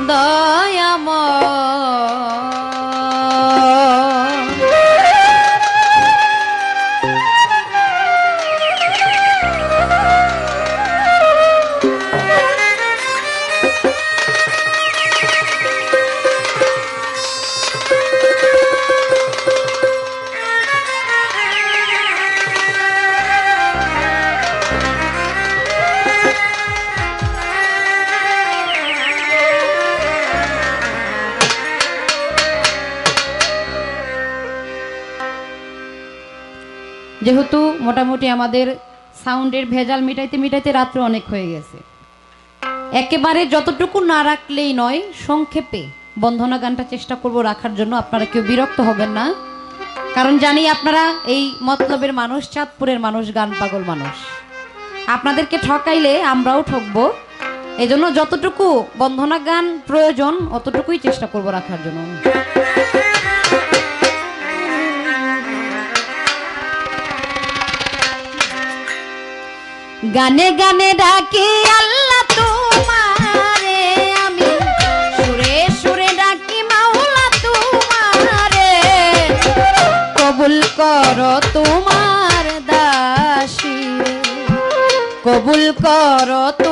দয়াময়। যেহেতু মোটামুটি আমাদের সাউন্ডের ভেজাল মিটাইতে মিটাইতে রাত্র অনেক হয়ে গেছে। একেবারে যতটুকু না রাখলেই নয়, সংক্ষেপে বন্ধনা গানটা চেষ্টা করব রাখার জন্য। আপনারা কেউ বিরক্ত হবেন না। কারণ জানি আপনারা এই মতলবের মানুষ, চাঁদপুরের মানুষ, গান পাগল মানুষ। আপনাদেরকে ঠকাইলে আমরাও ঠকবো। এজন্য যতটুকু বন্ধনা গান প্রয়োজন, অতটুকুই চেষ্টা করব রাখার জন্য। গানে গানে ডাকি আল্লাহ তোমারে আমি। সুরে সুরে ডাকি মাওলা তোমারে। কবুল কর তোমার দাসী। কবুল কর তোমার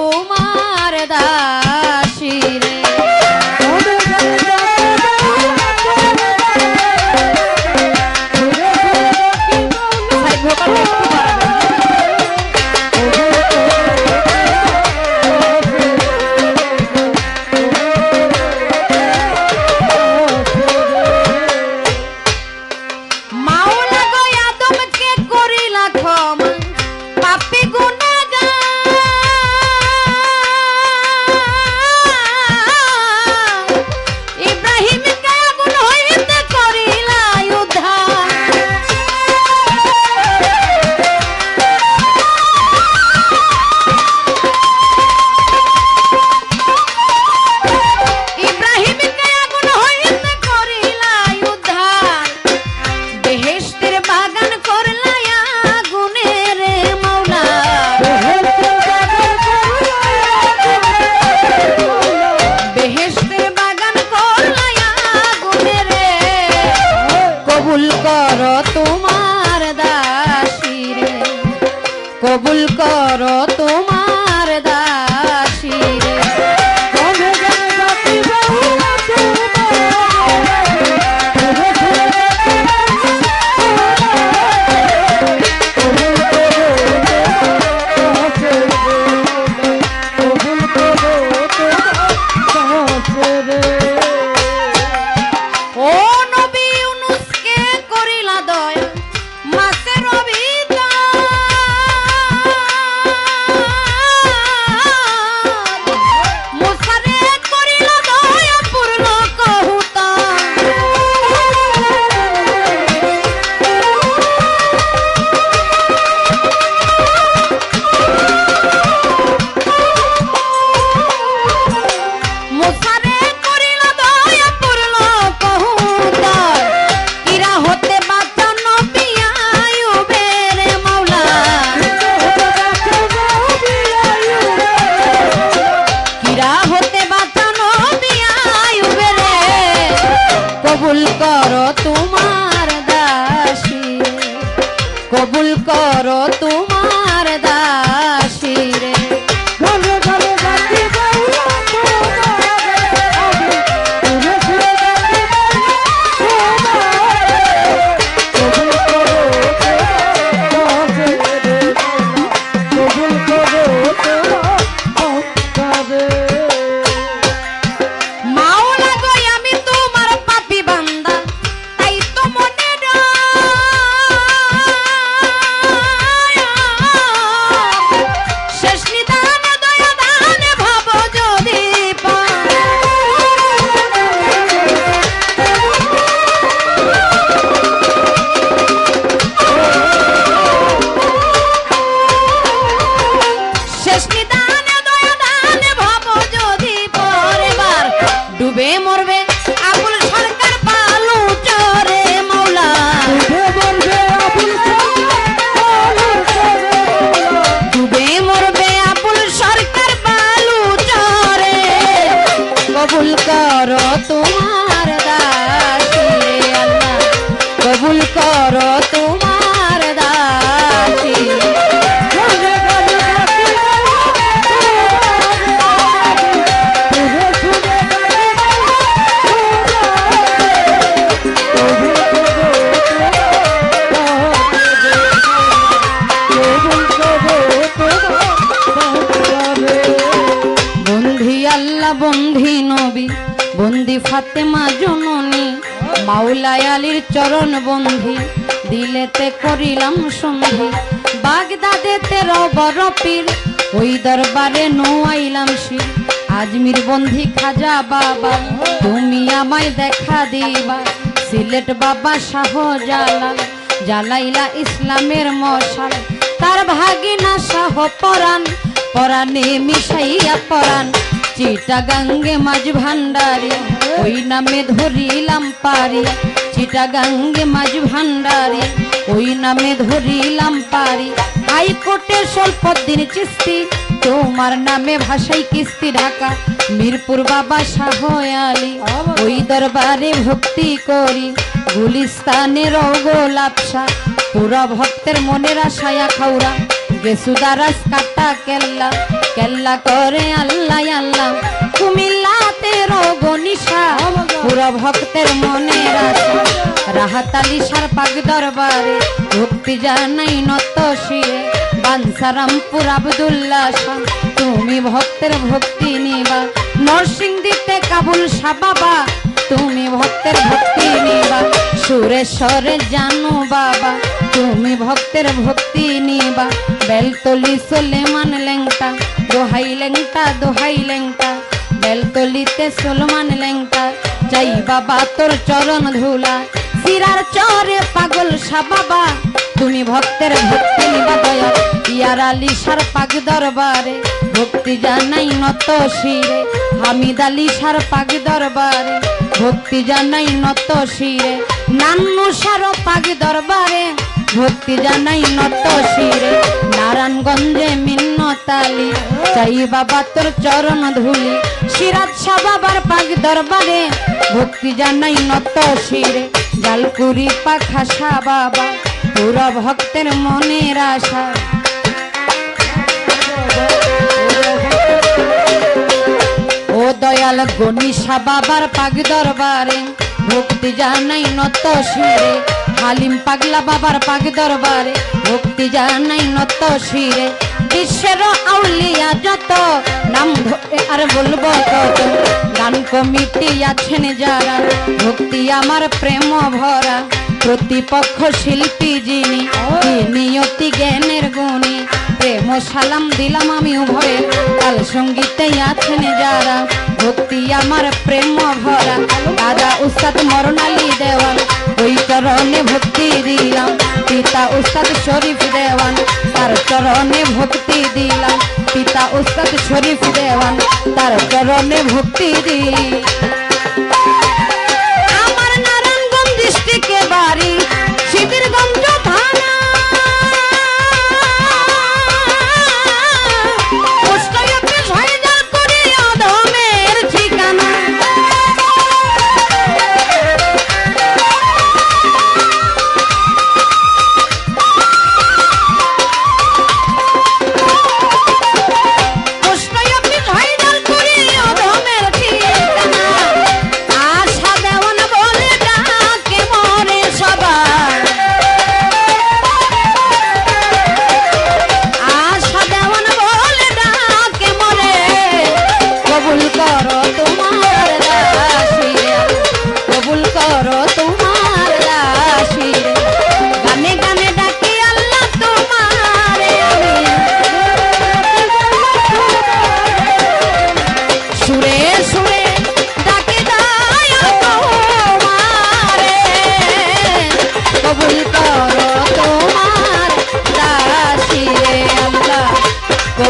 কর তোমার চরণ বন্ধি, দিলেতে করিলাম সন্ধি। বাগদাদেতে রবর পীর, ওই দরবারে নোয়াইলাম শির। আজমির বন্ধি খাজা বাবা, তুমি আমায় দেখা দিবা। সিলেট বাবা শাহ জালাল জ্বালাইলা ইসলামের মশাল। তার ভাগিনা শাহ পরাণ, পরাণে মিশাইয়া পরাণ। চিটা গাঙ্গে মাঝ ভান্ডারি, ওই নামে ধরিলাম পারি। চিটা গাঙ্গে মাঝ ভান্ডারি, ওই নামে ধরিলাম পারি। হাইকোর্টে স্বল্প দিন চিস্তি, তোমার নামে ভাষাই কিস্তি ঢাকা। মিরপুর বাবা শাহ আলী, ওই দরবারে ভক্তি করি। গুলিস্তানের গোলাপসা পুরা ভক্তের মনের আশায়া খাউরা গেসুদারাস কাটা কেল্লা কেল্লা করে আল্লাহ আল্লাহ। কুমিল্লাতে রোগনিশা পুরা ভক্তের মনের আশা রাহাতালি সার পাক দরবারে ভক্তি জানাই নত শিরে বানসারামপুর আবদুল্লাহ শাহ তুমি ভক্তের ভক্তি নিবা। নরসিংদীতে কাবুল শাহ বাবা, তুমি ভক্তের ভক্তি নিবা। সুরেশ্বরে জানো বাবা, তুমি ভক্তের ভক্তি নিবা। বেলতলি সোলেমান লেংটা, দোহাই লেংটা দোহাই লেংটা। বেলতলিতে সোলমান লেংটা। যাই বাবা, তোর চরণ ধুলা। সিরার চরে পাগল শাহ বাবা তুমি ভক্তের ভক্তি দয়া। ইয়ার আলী সার পাগ দরবারে। ভক্তি জানাই নত শিরে। হামিদ আলী সার পাগ দরবারে। ভক্তি জানাই নত শিরে। নান্নু সার পাগ দরবারে। ভক্তি জানাই নত শিরে। নারায়ণগঞ্জে মিন্নতালি। চাই বাবা, তোর চরণ ধুলি। সিরাজ বাবার পাগ দরবারে, ভক্তি জানাই নত শিরে। জালকুড়ি পাখা শাহ বাবা পুরা ভক্তের মনের আশা। ও দয়াল গণিসা বাবার পাগ দরবারে, ভক্তি জানাই নত শিরে। হালিম পাগলা বাবার পাগ দরবারে, ভক্তি জানাই নত শিরে। বিশ্বের আউলিয়া যত, নাম ধরে আর বলব কত গান কমিটি আছেন যারা, ভক্তি আমার প্রেম ভরা। প্রতিপক্ষ শিল্পী যিনি নিয়তি জ্ঞানের গুণী। প্রেম সালাম দিলাম আমি উভয়ে, কাল সঙ্গীতে আছেন যারা। ভক্তি আমার প্রেম ভরা। দাদা, উস্তাদ, মরণালী দেওয়ান। ওই চরণে ভক্তি দিলাম। পিতা উস্তাদ শরীফ দেওয়ান, তার চরণে ভক্তি দিলাম। পিতা উস্তাদ শরীফ দেওয়ান, তার চরণে ভক্তি দিলাম।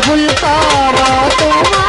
कबूल कारा तुम्हारा